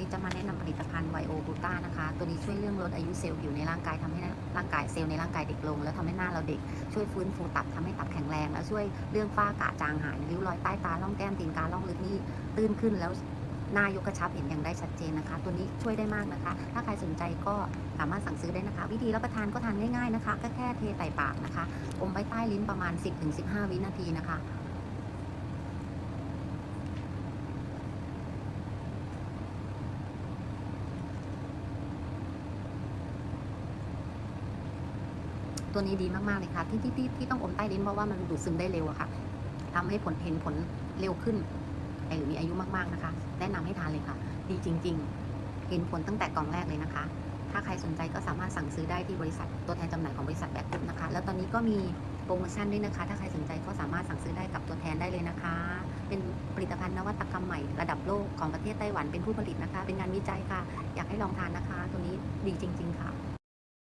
นี่จะมาแนะนำผลิตภัณฑ์ไวโอบูต้านะคะ ตัวนี้ช่วยเรื่องลดอายุเซลล์ผิวในร่างกายทำให้ร่างกายเซลล์ในร่างกายเด็กลง แล้วทำให้หน้าเราเด็ก ช่วยฟื้นฟูตับทำให้ตับแข็งแรง แล้วช่วยเรื่องฝ้ากระจางหายริ้วรอยใต้ตาล่องแก้มตีนกาล่องลึกนี่ตื้นขึ้นแล้วหน้ายกกระชับเห็นอย่างได้ชัดเจนนะคะ ตัวนี้ช่วยได้มากนะคะ ถ้าใครสนใจก็สามารถสั่งซื้อได้นะคะ วิธีรับประทานก็ทานง่ายๆนะคะก็แค่เทใส่ปากนะคะ อมไว้ใต้ลิ้นประมาณ 10-15 วินาทีนะคะ ตัวนี้ดีมากๆเลยค่ะ ที่ที่ที่ที่ต้องอมใต้ลิ้นเพราะว่ามันดูดซึมได้เร็วอะค่ะทำให้ผลเห็นผลเร็วขึ้นหรือมีอายุมากๆนะคะ แนะนำให้ทานเลยค่ะ ดีจริง ๆ เห็นผลตั้งแต่กล่องแรกเลยนะคะ ถ้าใครสนใจก็สามารถสั่งซื้อได้ที่บริษัทตัวแทนจำหน่ายของบริษัทแบกกรุ๊ปนะคะ แล้วตอนนี้ก็มีโปรโมชั่นด้วยนะคะ ถ้าใครสนใจก็สามารถสั่งซื้อได้กับตัวแทนได้เลยนะคะ เป็นผลิตภัณฑ์นวัตกรรมใหม่ระดับโลกของประเทศไต้หวันเป็นผู้ผลิตนะคะ เป็นงานวิจัยค่ะ อยากให้ลองทานนะคะ ตัวนี้ดีจริง ๆ ค่ะ